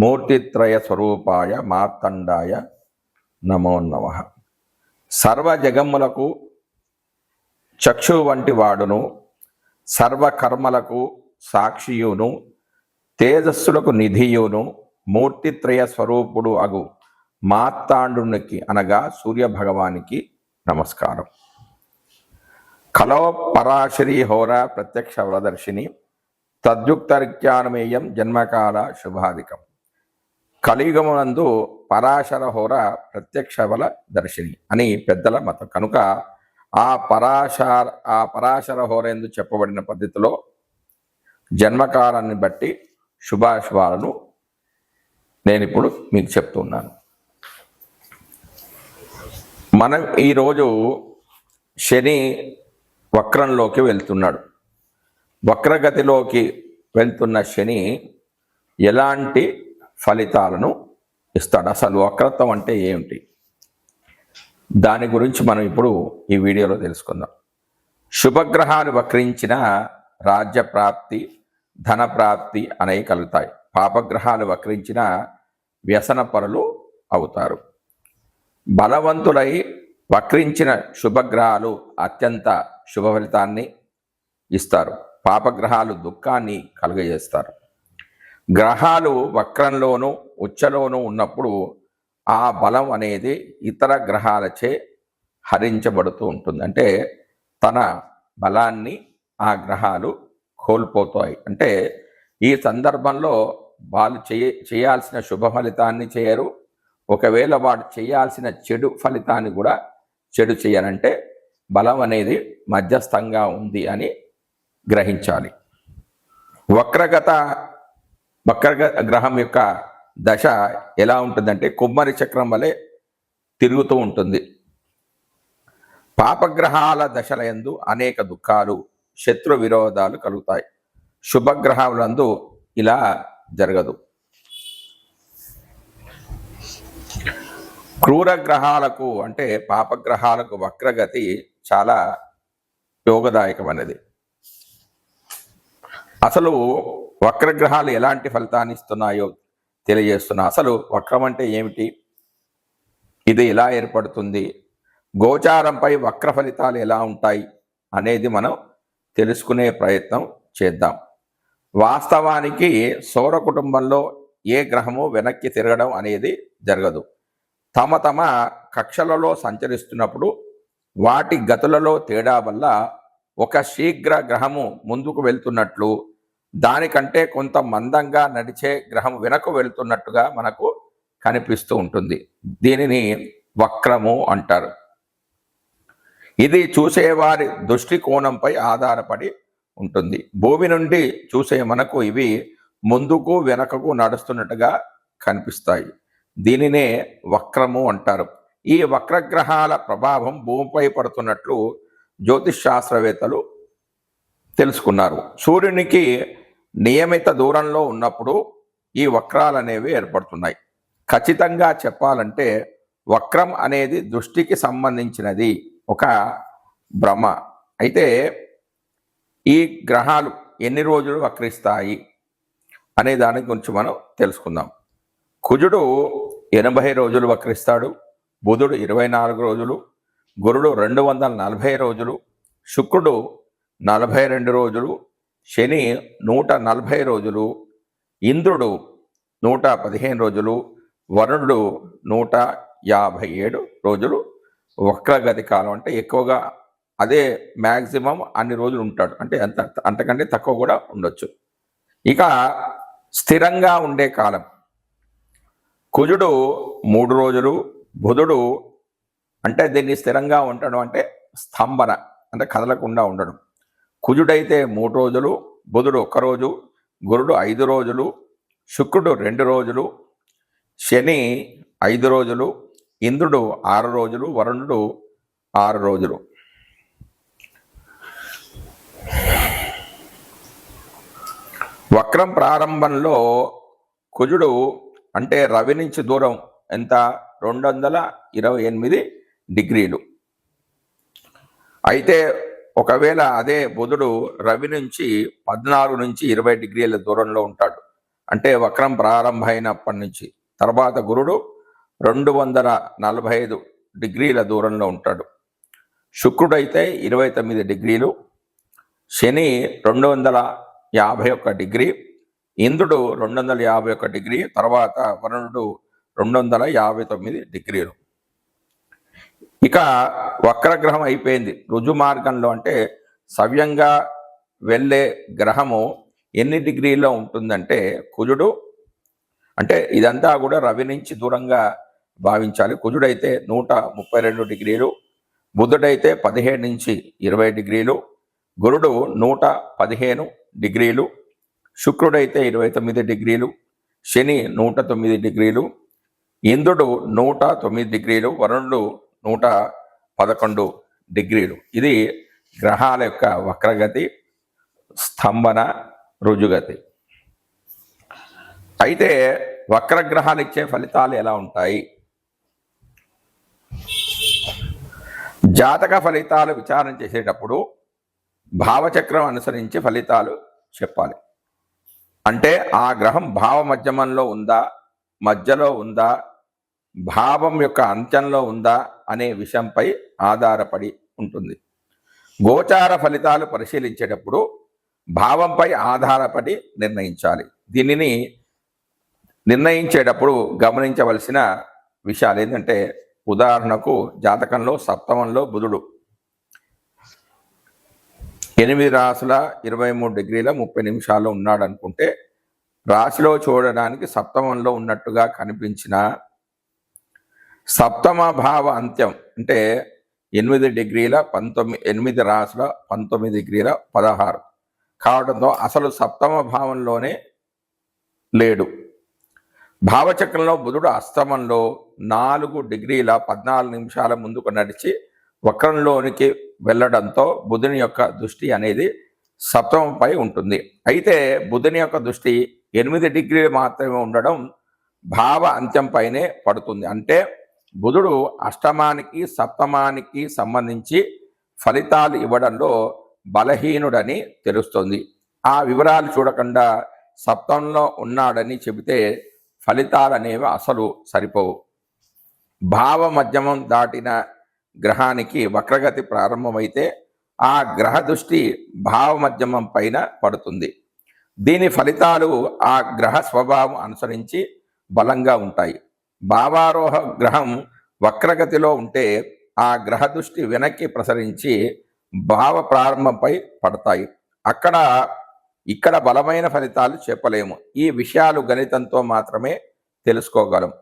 మూర్తిత్రయ స్వరూపాయ మార్తండాయ నమో నమ. సర్వజగమ్ములకు చక్షు వంటి వాడును సర్వకర్మలకు సాక్షియును తేజస్సులకు నిధియును మూర్తిత్రయ స్వరూపుడు అగు మార్తాండునికి అనగా సూర్య భగవానికి నమస్కారం. కలో పరాశరి హోర ప్రత్యక్ష వరదర్శిని తద్యుక్తరిత్యానుమేయం జన్మకాల శుభాధికం కలియుగమునందు పరాశర హోర ప్రత్యక్ష బల దర్శిని అని పెద్దల మతం. కనుక ఆ పరాశర ఆ పరాశర హోర ఎందు చెప్పబడిన పద్ధతిలో జన్మకాలాన్ని బట్టి శుభాశుభాలను నేను ఇప్పుడు మీకు చెప్తున్నాను. మనం ఈరోజు శని వక్రంలోకి వెళ్తున్నాడు. వక్రగతిలోకి వెళ్తున్న శని ఎలాంటి ఫలితాలను ఇస్తాడు. అసలు వక్రత్వం అంటే ఏమిటి? దాని గురించి మనం ఇప్పుడు ఈ వీడియోలో తెలుసుకుందాం. శుభగ్రహాలు వక్రించిన రాజ్య ప్రాప్తి ధన ప్రాప్తి అనేవి కలుగుతాయి. పాపగ్రహాలు వక్రించిన వ్యసన పరులు అవుతారు. బలవంతులై వక్రించిన శుభగ్రహాలు అత్యంత శుభ ఫలితాన్ని ఇస్తారు. పాపగ్రహాలు దుఃఖాన్ని కలుగజేస్తారు. గ్రహాలు వక్రంలోనూ ఉచ్చలోనూ ఉన్నప్పుడు ఆ బలం అనేది ఇతర గ్రహాలచే హరించబడుతూ ఉంటుంది. అంటే తన బలాన్ని ఆ గ్రహాలు కోల్పోతాయి. అంటే ఈ సందర్భంలో వాళ్ళు చేయ చేయాల్సిన శుభ ఫలితాన్ని చేయరు. ఒకవేళ వాడు చేయాల్సిన చెడు ఫలితాన్ని కూడా చెడు చేయనంటే బలం అనేది మధ్యస్థంగా ఉంది అని గ్రహించాలి. వక్రగత వక్రగ గ్రహం యొక్క దశ ఎలా ఉంటుందంటే కుమ్మరి చక్రం వలె తిరుగుతూ ఉంటుంది. పాపగ్రహాల దశల యందు అనేక దుఃఖాలు శత్రు విరోధాలు కలుగుతాయి. శుభగ్రహములందు ఇలా జరగదు. క్రూర గ్రహాలకు అంటే పాపగ్రహాలకు వక్రగతి చాలా యోగదాయకమైనది. అసలు వక్రగ్రహాలు ఎలాంటి ఫలితాన్ని ఇస్తున్నాయో తెలియజేస్తున్నా. అసలు వక్రం అంటే ఏమిటి? ఇది ఎలా ఏర్పడుతుంది? గోచారంపై వక్ర ఫలితాలు ఎలా ఉంటాయి? అనేది మనం తెలుసుకునే ప్రయత్నం చేద్దాం. వాస్తవానికి సౌర కుటుంబంలో ఏ గ్రహము వెనక్కి తిరగడం అనేది జరగదు. తమ తమ కక్షలలో సంచరిస్తున్నప్పుడు వాటి గతులలో తేడా వల్ల ఒక శీఘ్ర గ్రహము ముందుకు వెళ్తున్నట్లు దానికంటే కొంత మందంగా నడిచే గ్రహం వెనక్కు వెళుతున్నట్టుగా మనకు కనిపిస్తూ ఉంటుంది. దీనిని వక్రము అంటారు. ఇది చూసేవారి దృష్టికోణంపై ఆధారపడి ఉంటుంది. భూమి నుండి చూసే మనకు ఇవి ముందుకు వెనకకు నడుస్తున్నట్టుగా కనిపిస్తాయి. దీనినే వక్రము అంటారు. ఈ వక్రగ్రహాల ప్రభావం భూమిపై పడుతున్నట్లు జ్యోతిష్ శాస్త్రవేత్తలు తెలుసుకున్నారు. సూర్యునికి నియమిత దూరంలో ఉన్నప్పుడు ఈ వక్రాలు అనేవి ఏర్పడుతున్నాయి. ఖచ్చితంగా చెప్పాలంటే వక్రం అనేది దృష్టికి సంబంధించినది ఒక భ్రమ. అయితే ఈ గ్రహాలు ఎన్ని రోజులు వక్రిస్తాయి అనే దాని గురించి మనం తెలుసుకుందాం. కుజుడు ఎనభై రోజులు వక్రిస్తాడు బుధుడు ఇరవై నాలుగు రోజులు గురుడు రెండు వందల నలభై రోజులు శుక్రుడు నలభై రెండు రోజులు శని నూట నలభై రోజులు ఇంద్రుడు నూట పదిహేను రోజులు వరుణుడు నూట యాభై ఏడు రోజులు వక్రగతి కాలం. అంటే ఎక్కువగా అదే మ్యాక్సిమం అన్ని రోజులు ఉంటాడు. అంటే అంత అంతకంటే తక్కువ కూడా ఉండొచ్చు. ఇక స్థిరంగా ఉండే కాలం. కుజుడు మూడు రోజులు బుధుడు అంటే దీన్ని స్థిరంగా ఉండడం అంటే స్తంభన అంటే కదలకుండా ఉండడం. కుజుడైతే మూడు రోజులు బుధుడు ఒక్క రోజు గురుడు ఐదు రోజులు శుక్రుడు రెండు రోజులు శని ఐదు రోజులు ఇంద్రుడు ఆరు రోజులు వరుణుడు ఆరు రోజులు. వక్రం ప్రారంభంలో కుజుడు అంటే రవి నుంచి దూరం ఎంత? రెండు వందల ఇరవై ఎనిమిది డిగ్రీలు. అయితే ఒకవేళ అదే బుధుడు రవి నుంచి పద్నాలుగు నుంచి ఇరవై డిగ్రీల దూరంలో ఉంటాడు. అంటే వక్రం ప్రారంభమైనప్పటి నుంచి. తర్వాత గురుడు రెండు వందల నలభై ఐదు డిగ్రీల దూరంలో ఉంటాడు. శుక్రుడైతే ఇరవై తొమ్మిది డిగ్రీలు. శని రెండు వందల యాభై ఒక్క డిగ్రీ. ఇంద్రుడు రెండు వందల యాభై ఒక్క డిగ్రీ. తర్వాత వరుణుడు రెండు వందల యాభై తొమ్మిది డిగ్రీలు. ఇక వక్రగ్రహం అయిపోయింది. రుజు మార్గంలో అంటే సవ్యంగా వెళ్ళే గ్రహము ఎన్ని డిగ్రీలో ఉంటుందంటే కుజుడు అంటే ఇదంతా కూడా రవి నుంచి దూరంగా భావించాలి. కుజుడైతే నూట ముప్పై రెండు డిగ్రీలు బుధుడైతే పదిహేడు నుంచి ఇరవై డిగ్రీలు గురుడు నూట పదిహేను డిగ్రీలు శుక్రుడైతే ఇరవై తొమ్మిది డిగ్రీలు శని నూట తొమ్మిది డిగ్రీలు ఇంద్రుడు నూట తొమ్మిది డిగ్రీలు వరుణుడు నూట పదకొండు డిగ్రీలు. ఇది గ్రహాల యొక్క వక్రగతి స్తంభన రుజుగతి. అయితే వక్రగ్రహాలు ఇచ్చే ఫలితాలు ఎలా ఉంటాయి? జాతక ఫలితాలు విచారణ చేసేటప్పుడు భావచక్రం అనుసరించి ఫలితాలు చెప్పాలి. అంటే ఆ గ్రహం భావ మధ్యమంలో ఉందా మధ్యలో ఉందా భావం యొక్క అంత్యంలో ఉందా అనే విషయంపై ఆధారపడి ఉంటుంది. గోచార ఫలితాలు పరిశీలించేటప్పుడు భావంపై ఆధారపడి నిర్ణయించాలి. దీనిని నిర్ణయించేటప్పుడు గమనించవలసిన విషయాలు ఏంటంటే ఉదాహరణకు జాతకంలో సప్తమంలో బుధుడు. ఎనిమిది రాసుల ఇరవై మూడు డిగ్రీల ముప్పై నిమిషాల్లో ఉన్నాడు అనుకుంటే రాశిలో చూడడానికి సప్తమంలో ఉన్నట్టుగా కనిపించిన సప్తమ భావ అంత్యం అంటే ఎనిమిది డిగ్రీల పంతొమ్మిది ఎనిమిది రాసుల పంతొమ్మిది డిగ్రీల పదహారు. కావడంతో అసలు సప్తమ భావంలోనే లేడు. భావచక్రంలో బుధుడు అస్తమంలో నాలుగు డిగ్రీల పద్నాలుగు నిమిషాల ముందుకు నడిచి వక్రంలోనికి వెళ్ళడంతో బుధుని యొక్క దృష్టి అనేది సప్తమంపై ఉంటుంది. అయితే బుధుని యొక్క దృష్టి ఎనిమిది డిగ్రీలు మాత్రమే ఉండడం భావ అంత్యంపైనే పడుతుంది. అంటే బుధుడు అష్టమానికి సప్తమానికి సంబంధించి ఫలితాలు ఇవ్వడంలో బలహీనుడని తెలుస్తుంది. ఆ వివరాలు చూడకుండా సప్తంలో ఉన్నాడని చెబితే ఫలితాలు అనేవి అసలు సరిపోవు. భావ మధ్యమం దాటిన గ్రహానికి వక్రగతి ప్రారంభమైతే ఆ గ్రహ దృష్టి భావ మధ్యమం పైన పడుతుంది. దీని ఫలితాలు ఆ గ్రహ స్వభావం అనుసరించి బలంగా ఉంటాయి. భావారోహ గ్రహం వక్రగతిలో ఉంటే ఆ గ్రహ దృష్టి వెనక్కి ప్రసరించి భావ ప్రారంభంపై పడతాయి. అక్కడ ఇక్కడ బలమైన ఫలితాలు చెప్పలేము ఈ విషయాలు గణితంతో మాత్రమే తెలుసుకోగలం.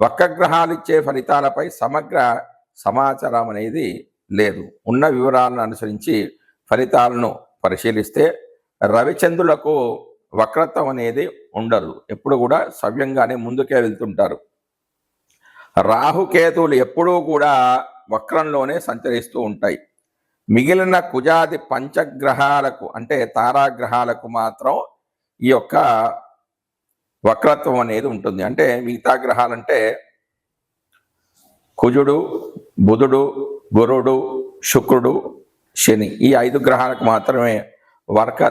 వక్రగ్రహాలు ఇచ్చే ఫలితాలపై సమగ్ర సమాచారం అనేది లేదు. ఉన్న వివరాలను అనుసరించి ఫలితాలను పరిశీలిస్తే రవిచంద్రులకు వక్రత్వం అనేది ఉండదు. ఎప్పుడు కూడా సవ్యంగానే ముందుకే వెళ్తుంటారు. రాహుకేతువులు ఎప్పుడూ కూడా వక్రంలోనే సంచరిస్తూ ఉంటాయి. మిగిలిన కుజాది పంచగ్రహాలకు అంటే తారాగ్రహాలకు మాత్రం ఈ యొక్క వక్రత్వం అనేది ఉంటుంది. అంటే మిగతా గ్రహాలంటే కుజుడు బుధుడు గురుడు శుక్రుడు శని ఈ ఐదు గ్రహాలకు మాత్రమే వర్క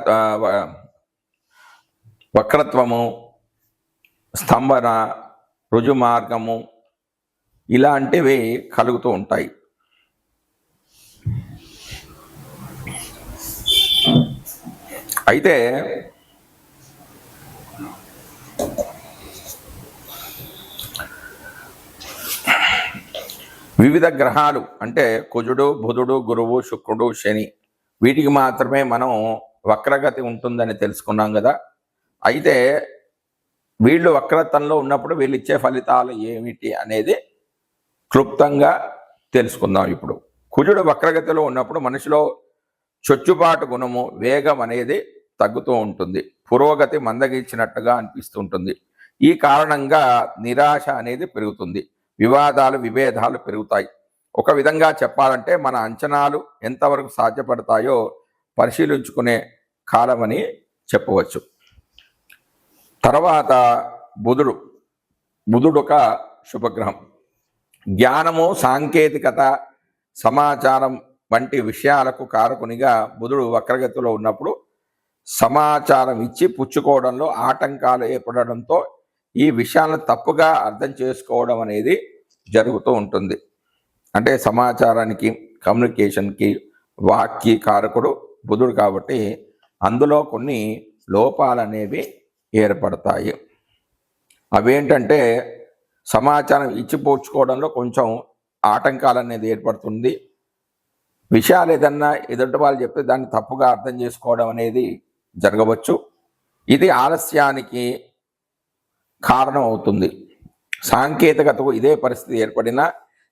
వక్రత్వము స్తంభన రుజు మార్గము ఇలాంటివి కలుగుతూ ఉంటాయి. అయితే వివిధ గ్రహాలు అంటే కుజుడు బుధుడు గురువు శుక్రుడు శని వీటికి మాత్రమే మనం వక్రగతి ఉంటుందని తెలుసుకున్నాం కదా. అయితే వీళ్ళు వక్రతంలో ఉన్నప్పుడు వీళ్ళు ఇచ్చే ఫలితాలు ఏమిటి అనేది క్లుప్తంగా తెలుసుకుందాం ఇప్పుడు. కుజుడు వక్రగతిలో ఉన్నప్పుడు మనిషిలో చొచ్చుబాటు గుణము వేగం అనేది తగ్గుతూ ఉంటుంది. పురోగతి మందగించినట్టుగా అనిపిస్తుంటుంది. ఈ కారణంగా నిరాశ అనేది పెరుగుతుంది. వివాదాలు విభేదాలు పెరుగుతాయి. ఒక విధంగా చెప్పాలంటే మన అంచనాలు ఎంతవరకు సాధ్యపడతాయో పరిశీలించుకునే కాలమని చెప్పవచ్చు. తర్వాత బుధుడు. బుధుడు ఒక శుభగ్రహం. జ్ఞానము సాంకేతికత సమాచారం వంటి విషయాలకు కారకునిగా బుధుడు వక్రగతిలో ఉన్నప్పుడు సమాచారం ఇచ్చి పుచ్చుకోవడంలో ఆటంకాలు ఏర్పడడంతో ఈ విషయాలను తప్పుగా అర్థం చేసుకోవడం అనేది జరుగుతూ ఉంటుంది. అంటే సమాచారానికి కమ్యూనికేషన్కి వాక్కి కారకుడు బుధుడు కాబట్టి అందులో కొన్ని లోపాలు అనేవి ఏర్పడతాయి. అవేంటంటే సమాచారం ఇచ్చిపోచుకోవడంలో కొంచెం ఆటంకాలు అనేది ఏర్పడుతుంది. విషయాలు ఏదన్నా ఎదుటి వాళ్ళు చెప్తే దాన్ని తప్పుగా అర్థం చేసుకోవడం అనేది జరగవచ్చు. ఇది ఆలస్యానికి కారణం అవుతుంది సాంకేతికతకు ఇదే పరిస్థితి ఏర్పడినా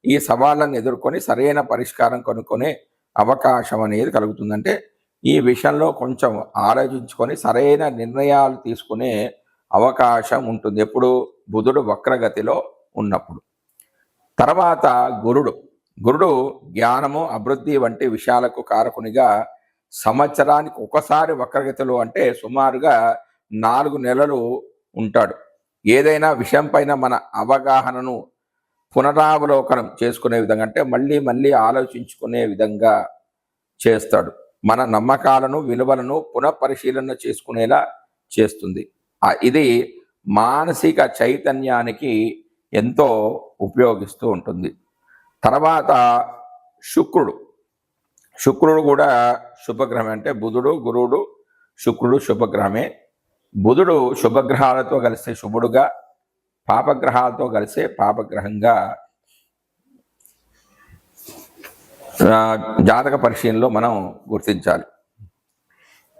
ఈ సవాళ్ళను ఎదుర్కొని సరైన పరిష్కారం కనుక్కునే అవకాశం అనేది కలుగుతుందంటే ఈ విషయంలో కొంచెం ఆలోచించుకొని సరైన నిర్ణయాలు తీసుకునే అవకాశం ఉంటుంది. ఎప్పుడు బుధుడు వక్రగతిలో ఉన్నప్పుడు. తర్వాత గురుడు. గురుడు జ్ఞానము అభివృద్ధి వంటి విషయాలకు కారకునిగా సంవత్సరానికి ఒకసారి వక్రగతిలో అంటే సుమారుగా నాలుగు నెలలు ఉంటాడు. ఏదైనా విషయం పైన మన అవగాహనను పునరావలోకనం చేసుకునే విధంగా అంటే మళ్ళీ మళ్ళీ ఆలోచించుకునే విధంగా చేస్తాడు. మన నమ్మకాలను విలువలను పునఃపరిశీలన చేసుకునేలా చేస్తుంది. ఇది మానసిక చైతన్యానికి ఎంతో ఉపయోగిస్తూ ఉంటుంది. తర్వాత శుక్రుడు. శుక్రుడు కూడా శుభగ్రహం అంటే బుధుడు గురువుడు శుక్రుడు శుభగ్రహమే. బుధుడు శుభగ్రహాలతో కలిసే శుభుడుగా పాపగ్రహాలతో కలిసే పాపగ్రహంగా జాతక పరిశీలనలో మనం గుర్తించాలి.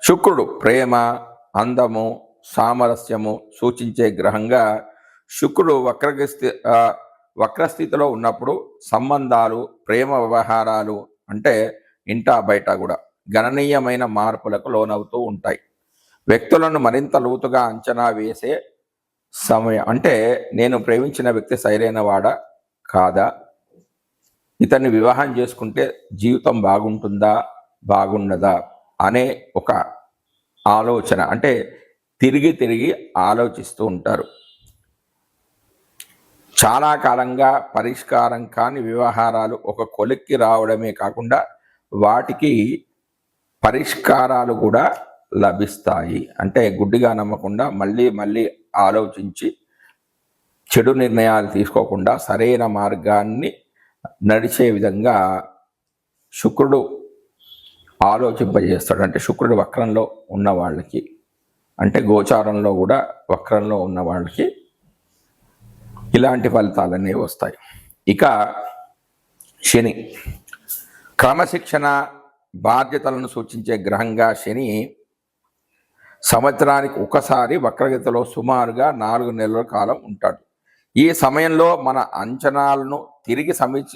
శుక్రుడు ప్రేమ అందము సామరస్యము సూచించే గ్రహంగా శుక్రుడు వక్రగస్థి వక్రస్థితిలో ఉన్నప్పుడు సంబంధాలు ప్రేమ వ్యవహారాలు అంటే ఇంటా బయట కూడా గణనీయమైన మార్పులకు లోనవుతూ ఉంటాయి. వ్యక్తులను మరింత లోతుగా అంచనా వేసే సమయం అంటే నేను ప్రేమించిన వ్యక్తి సరైన వాడా? కాదా? ఇతన్ని వివాహం చేసుకుంటే జీవితం బాగుంటుందా? బాగున్నదా అనే ఒక ఆలోచన అంటే తిరిగి తిరిగి ఆలోచిస్తూ ఉంటారు. చాలా కాలంగా పరిష్కారం కాని వ్యవహారాలు ఒక కొలిక్కి రావడమే కాకుండా వాటికి పరిష్కారాలు కూడా లభిస్తాయి. అంటే గుడ్డిగా నమ్మకుండా మళ్ళీ మళ్ళీ ఆలోచించి చెడు నిర్ణయాలు తీసుకోకుండా సరైన మార్గాన్ని నడిచే విధంగా శుక్రుడు ఆలోచింపజేస్తాడు. అంటే శుక్రుడు వక్రంలో ఉన్న వాళ్ళకి. అంటే గోచారంలో కూడా వక్రంలో ఉన్న వాళ్ళకి ఇలాంటి ఫలితాలన్నీ వస్తాయి. ఇక శని. క్రమశిక్షణ బాధ్యతలను సూచించే గ్రహంగా శని సంవత్సరానికి ఒకసారి వక్రగతిలో సుమారుగా నాలుగు నెలల కాలం ఉంటాడు. ఈ సమయంలో మన అంచనాలను తిరిగి సమీక్ష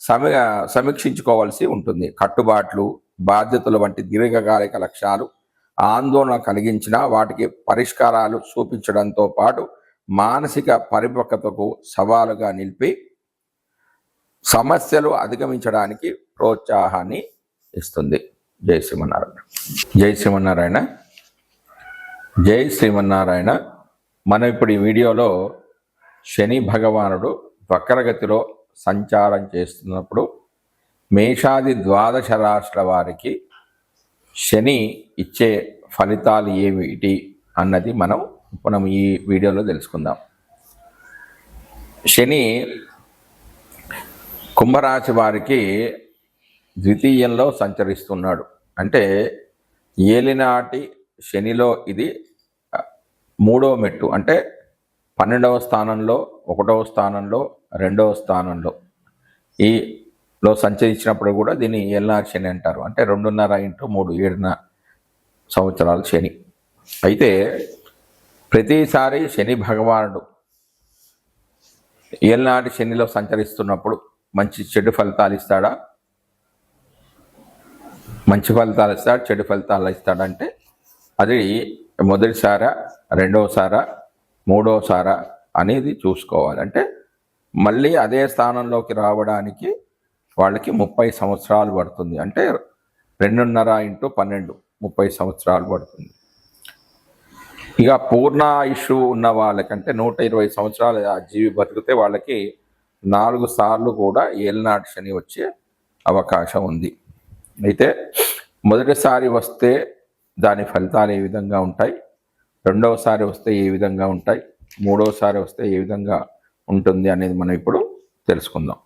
సమీ సమీక్షించుకోవాల్సి ఉంటుంది. కట్టుబాట్లు బాధ్యతలు వంటి దీర్ఘకాలిక లక్ష్యాలు ఆందోళన కలిగించిన వాటికి పరిష్కారాలు చూపించడంతో పాటు మానసిక పరిపక్వతకు సవాలుగా నిలిపి సమస్యలు అధిగమించడానికి ప్రోత్సాహాన్ని ఇస్తుంది. జై శ్రీమన్నారాయణ. జై శ్రీమన్నారాయణ. జై శ్రీమన్నారాయణ. మనం ఇప్పుడు ఈ వీడియోలో శని భగవానుడు వక్రగతిలో సంచారం చేస్తున్నప్పుడు మేషాది ద్వాదశ రాష్ట్ర వారికి శని ఇచ్చే ఫలితాలు ఏమిటి అన్నది మనం మనం ఈ వీడియోలో తెలుసుకుందాం. శని కుంభరాశి వారికి ద్వితీయంలో సంచరిస్తున్నాడు. అంటే ఏలినాటి శనిలో ఇది మూడవ మెట్టు. అంటే పన్నెండవ స్థానంలో ఒకటవ స్థానంలో రెండవ స్థానంలో. ఈ లో సంచరించినప్పుడు కూడా దీన్ని ఏలినాటి శని అంటారు. అంటే రెండున్నర ఇంటూ మూడు ఏడున్నర సంవత్సరాల శని. అయితే ప్రతిసారి శని భగవానుడు ఏళ్ళనాటి శనిలో సంచరిస్తున్నప్పుడు మంచి చెడు ఫలితాలు ఇస్తాడా? మంచి ఫలితాలు ఇస్తాడు? చెడు ఫలితాలు ఇస్తాడంటే అది మొదటిసారా రెండోసారా మూడోసారా అనేది చూసుకోవాలి. అంటే మళ్ళీ అదే స్థానంలోకి రావడానికి వాళ్ళకి ముప్పై సంవత్సరాలు పడుతుంది. అంటే రెండున్నర ఇంటూ పన్నెండు ముప్పై సంవత్సరాలు పడుతుంది. ఇక పూర్ణ ఆయుష్ ఉన్న వాళ్ళకంటే నూట ఇరవై సంవత్సరాలు ఆ జీవి బతికితే వాళ్ళకి నాలుగు సార్లు కూడా ఏలినాటి శని వచ్చే అవకాశం ఉంది. అయితే మొదటిసారి వస్తే దాని ఫలితాలు ఏ విధంగా ఉంటాయి? రెండవసారి వస్తే ఏ విధంగా ఉంటాయి? మూడవసారి వస్తే ఏ విధంగా ఉంటుంది అనేది మనం ఇప్పుడు తెలుసుకుందాం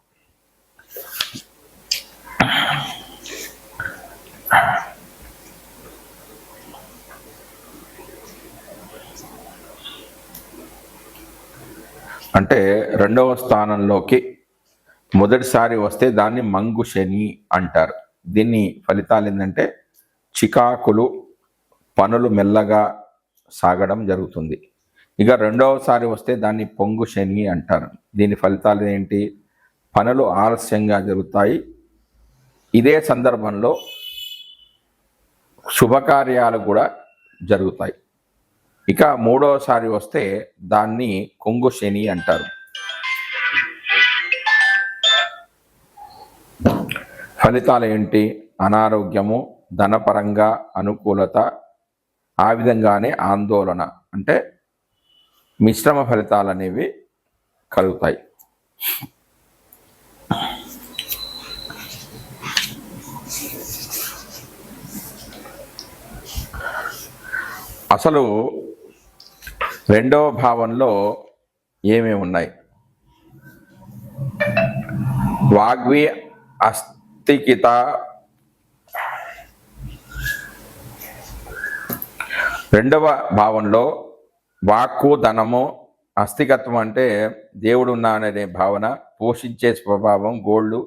అంటే రెండవ స్థానంలోకి మొదటిసారి వస్తే దాన్ని మంగు శని అంటారు. దీన్ని ఫలితాలు ఏంటంటే చికాకులు పనులు మెల్లగా సాగడం జరుగుతుంది. ఇక రెండవసారి వస్తే దాన్ని పొంగు శని అంటారు. దీని ఫలితాలు ఏంటి? పనులు ఆలస్యంగా జరుగుతాయి. ఇదే సందర్భంలో శుభకార్యాలు కూడా జరుగుతాయి. ఇక మూడవసారి వస్తే దాన్ని కొంగు శని అంటారు. ఫలితాలు ఏంటి? అనారోగ్యము ధనపరంగా అనుకూలత ఆ విధంగానే ఆందోళన. అంటే మిశ్రమ ఫలితాలు అనేవి కలుగుతాయి. అసలు రెండవ భావంలో ఏమేమి ఉన్నాయి? వాగ్వి అస్థికిత రెండవ భావంలో వాక్కు ధనము అస్థికత్వం అంటే దేవుడు ఉన్నాడనే భావన పోషించే స్వభావం గోళ్ళు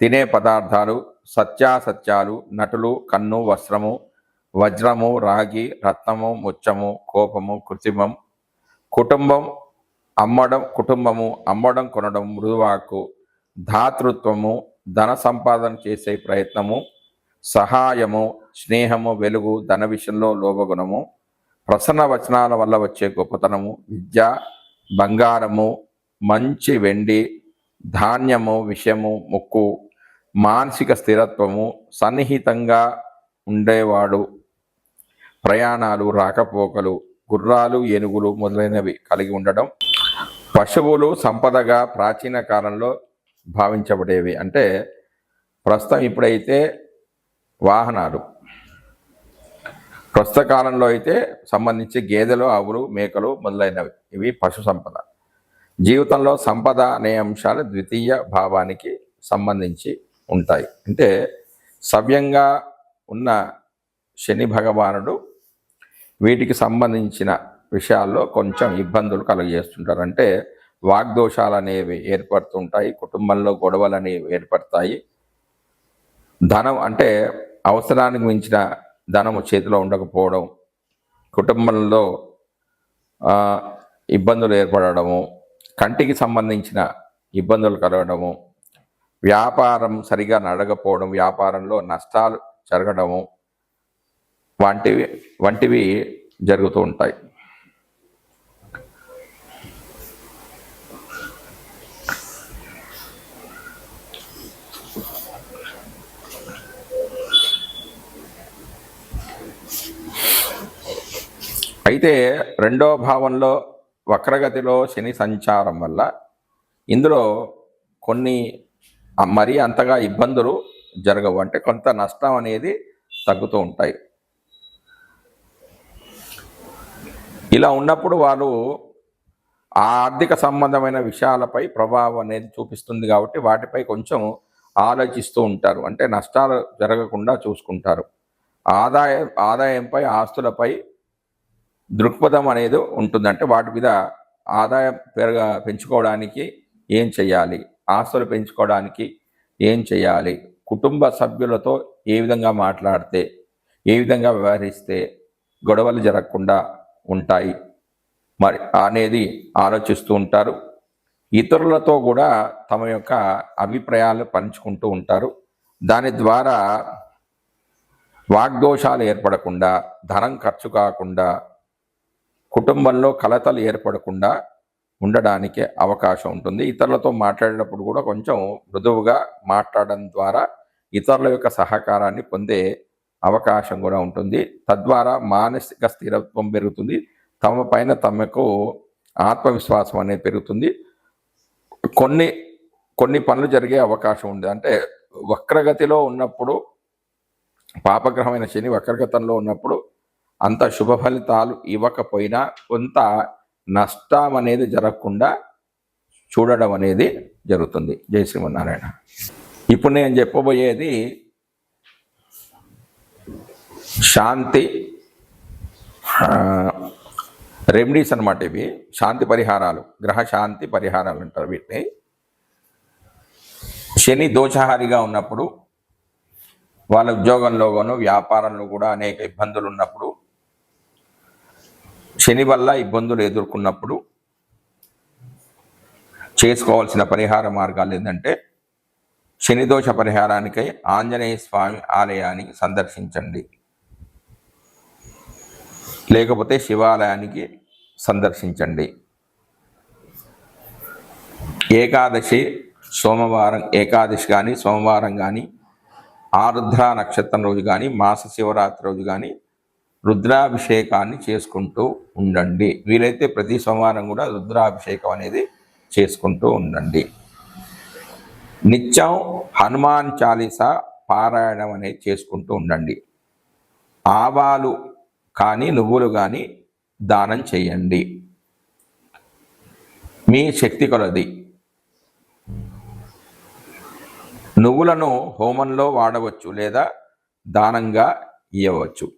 తినే పదార్థాలు సత్యాసత్యాలు నటులు కన్ను వస్త్రము వజ్రము రాగి రత్నము ముచ్చము కోపము కృత్రిమం కుటుంబం అమ్మడం కుటుంబము అమ్మడం కొనడం మృదువాకు ధాతృత్వము ధన సంపాదన చేసే ప్రయత్నము సహాయము స్నేహము వెలుగు ధన విషయంలో లోభగుణము ప్రసన్న వచనాల వల్ల వచ్చే గొప్పతనము విద్య బంగారము మంచి వెండి ధాన్యము విషయము ముక్కు మానసిక స్థిరత్వము సన్నిహితంగా ఉండేవాడు. ప్రయాణాలు రాకపోకలు గుర్రాలు ఏనుగులు మొదలైనవి కలిగి ఉండడం పశువులు సంపదగా ప్రాచీన కాలంలో భావించబడేవి. అంటే ప్రస్తుతం ఇప్పుడైతే వాహనాలు. ప్రస్తుత కాలంలో అయితే సంబంధించి గేదెలు ఆవులు మేకలు మొదలైనవి. ఇవి పశు సంపద. జీవితంలో సంపద అనే అంశాలు ద్వితీయ భావానికి సంబంధించి ఉంటాయి. అంటే సవ్యంగా ఉన్న శని భగవానుడు వీటికి సంబంధించిన విషయాల్లో కొంచెం ఇబ్బందులు కలుగజేస్తుంటారు. అంటే వాగ్దోషాలు అనేవి ఏర్పడుతుంటాయి కుటుంబంలో గొడవలు అనేవి ఏర్పడతాయి. ధనం అంటే అవసరానికి మించిన ధనము చేతిలో ఉండకపోవడం కుటుంబంలో ఇబ్బందులు ఏర్పడము కంటికి సంబంధించిన ఇబ్బందులు కలగడము వ్యాపారం సరిగా నడకపోవడం వ్యాపారంలో నష్టాలు జరగడము వంటివి వంటివి జరుగుతూ ఉంటాయి. అయితే రెండో భావంలో వక్రగతిలో శని సంచారం వల్ల ఇందులో కొన్ని మరీ అంతగా ఇబ్బందులు జరగవు. అంటే కొంత నష్టం అనేది తగ్గుతూ ఉంటాయి. ఇలా ఉన్నప్పుడు వాళ్ళు ఆర్థిక సంబంధమైన విషయాలపై ప్రభావం అనేది చూపిస్తుంది కాబట్టి వాటిపై కొంచెం ఆలోచిస్తూ ఉంటారు. అంటే నష్టాలు జరగకుండా చూసుకుంటారు. ఆదాయ ఆదాయంపై ఆస్తులపై దృక్పథం అనేది ఉంటుందంటే వాటి మీద ఆదాయం పెరగ పెంచుకోవడానికి ఏం చేయాలి ఆస్తులు పెంచుకోవడానికి ఏం చేయాలి కుటుంబ సభ్యులతో ఏ విధంగా మాట్లాడితే ఏ విధంగా వ్యవహరిస్తే గొడవలు జరగకుండా ఉంటాయి? మరి అనేది ఆలోచిస్తూ ఉంటారు. ఇతరులతో కూడా తమ యొక్క అభిప్రాయాలు పంచుకుంటూ ఉంటారు. దాని ద్వారా వాగ్దోషాలు ఏర్పడకుండా ధనం ఖర్చు కాకుండా కుటుంబంలో కలతలు ఏర్పడకుండా ఉండడానికి అవకాశం ఉంటుంది. ఇతరులతో మాట్లాడేటప్పుడు కూడా కొంచెం మృదువుగా మాట్లాడడం ద్వారా ఇతరుల యొక్క సహకారాన్ని పొందే అవకాశం కూడా ఉంటుంది. తద్వారా మానసిక స్థిరత్వం పెరుగుతుంది. తమ పైన తమకు ఆత్మవిశ్వాసం అనేది పెరుగుతుంది. కొన్ని కొన్ని పనులు జరిగే అవకాశం ఉంది. అంటే వక్రగతిలో ఉన్నప్పుడు పాపగ్రహమైన శని వక్రగతంలో ఉన్నప్పుడు అంత శుభ ఫలితాలు ఇవ్వకపోయినా కొంత నష్టం అనేది జరగకుండా చూడడం అనేది జరుగుతుంది. జై శ్రీమన్నారాయణ. ఇప్పుడు నేను చెప్పబోయేది శాంతి రెమెడీస్ అనమాట ఇవి. శాంతి పరిహారాలు గ్రహ శాంతి పరిహారాలు అంటారు వీటిని. శని దోషహారిగా ఉన్నప్పుడు వాళ్ళ ఉద్యోగంలోగాను వ్యాపారంలో కూడా అనేక ఇబ్బందులు ఉన్నప్పుడు శని వల్ల ఇబ్బందులు ఎదుర్కొన్నప్పుడు చేసుకోవాల్సిన పరిహార మార్గాలు ఏంటంటే శని దోష పరిహారానికై ఆంజనేయ స్వామి ఆలయానికి సందర్శించండి. లేకపోతే శివాలయానికి సందర్శించండి. ఏకాదశి సోమవారం ఏకాదశి కానీ సోమవారం కానీ ఆరుద్ర నక్షత్రం రోజు కానీ మాస శివరాత్రి రోజు కానీ రుద్రాభిషేకాన్ని చేసుకుంటూ ఉండండి. వీలైతే ప్రతి సోమవారం కూడా రుద్రాభిషేకం అనేది చేసుకుంటూ ఉండండి. నిత్యం హనుమాన్ చాలీసా పారాయణం అనేది చేసుకుంటూ ఉండండి. ఆవాలు కానీ నువ్వులు కానీ దానం చేయండి. మీ శక్తి కొలది. నువ్వులను హోమంలో వాడవచ్చు లేదా దానంగా ఇవ్వవచ్చు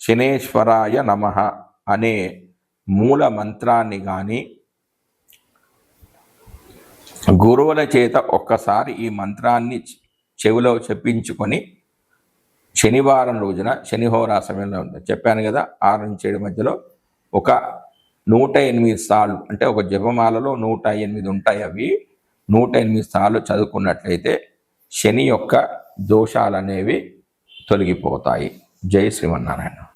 శనేశ్వరాయ నమ అనే మూల మంత్రాన్ని కానీ గురువుల చేత ఒక్కసారి ఈ మంత్రాన్ని చెవిలో చెప్పించుకొని శనివారం రోజున శనిహోరా సమయంలో ఉంది చెప్పాను కదా ఆరు నుంచి ఏడు మధ్యలో ఒక నూట ఎనిమిది సార్లు అంటే ఒక జపమాలలో నూట ఎనిమిది ఉంటాయి అవి. నూట ఎనిమిది సార్లు చదువుకున్నట్లయితే శని యొక్క దోషాలు అనేవి తొలగిపోతాయి. జై శ్రీమన్నారాయణ.